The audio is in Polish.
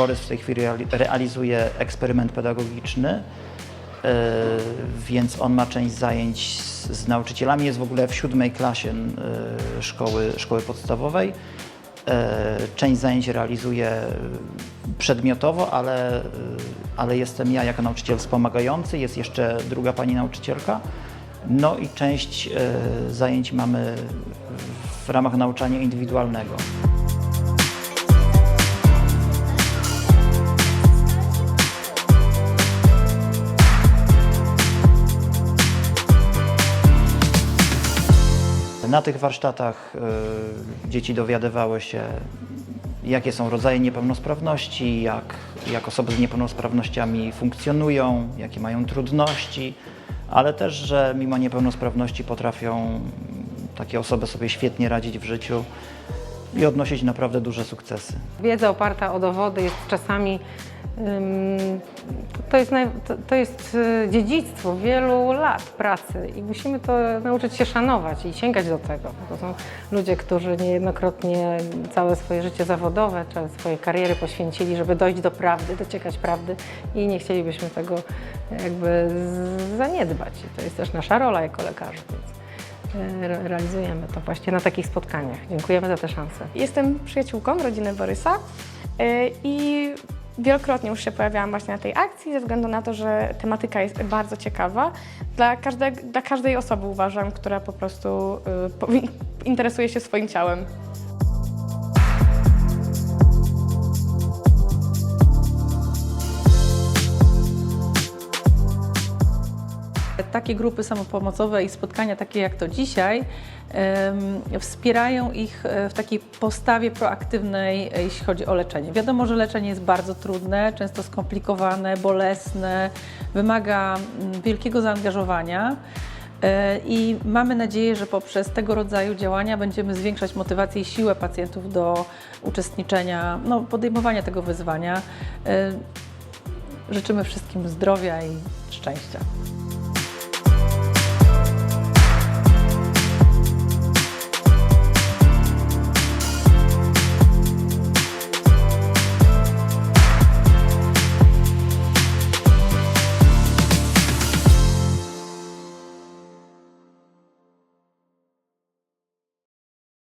Borys w tej chwili reali- realizuje eksperyment pedagogiczny, e, więc on ma część zajęć z, nauczycielami. Jest w ogóle w siódmej klasie e, szkoły, szkoły podstawowej. E, Część zajęć realizuje przedmiotowo, ale, ale jestem ja jako nauczyciel wspomagający, jest jeszcze druga pani nauczycielka. No i część zajęć mamy w ramach nauczania indywidualnego. Na tych warsztatach y, dzieci dowiadywały się, jakie są rodzaje niepełnosprawności, jak, jak osoby z niepełnosprawnościami funkcjonują, jakie mają trudności, ale też, że mimo niepełnosprawności potrafią takie osoby sobie świetnie radzić w życiu i odnosić naprawdę duże sukcesy. Wiedza oparta o dowody jest czasami to jest, to, jest y, dziedzictwo wielu lat pracy i musimy to nauczyć się szanować i sięgać do tego. To są ludzie, którzy niejednokrotnie całe swoje życie zawodowe, czy swoje kariery poświęcili, żeby dojść do prawdy, dociekać prawdy i nie chcielibyśmy tego jakby zaniedbać. I to jest też nasza rola jako lekarzy. Więc y, re- realizujemy to właśnie na takich spotkaniach. Dziękujemy za tę szansę. Jestem przyjaciółką rodziny Borysa y, i wielokrotnie już się pojawiałam właśnie na tej akcji ze względu na to, że tematyka jest bardzo ciekawa. Dla, każde, dla każdej osoby uważam, która po prostu y, interesuje się swoim ciałem. Takie grupy samopomocowe i spotkania takie jak to dzisiaj wspierają ich e, w takiej postawie proaktywnej, e, jeśli chodzi o leczenie. Wiadomo, że leczenie jest bardzo trudne, często skomplikowane, bolesne, wymaga mm, wielkiego zaangażowania. E, I mamy nadzieję, że poprzez tego rodzaju działania będziemy zwiększać motywację i siłę pacjentów do uczestniczenia, no, podejmowania tego wyzwania. E, Życzymy wszystkim zdrowia i szczęścia.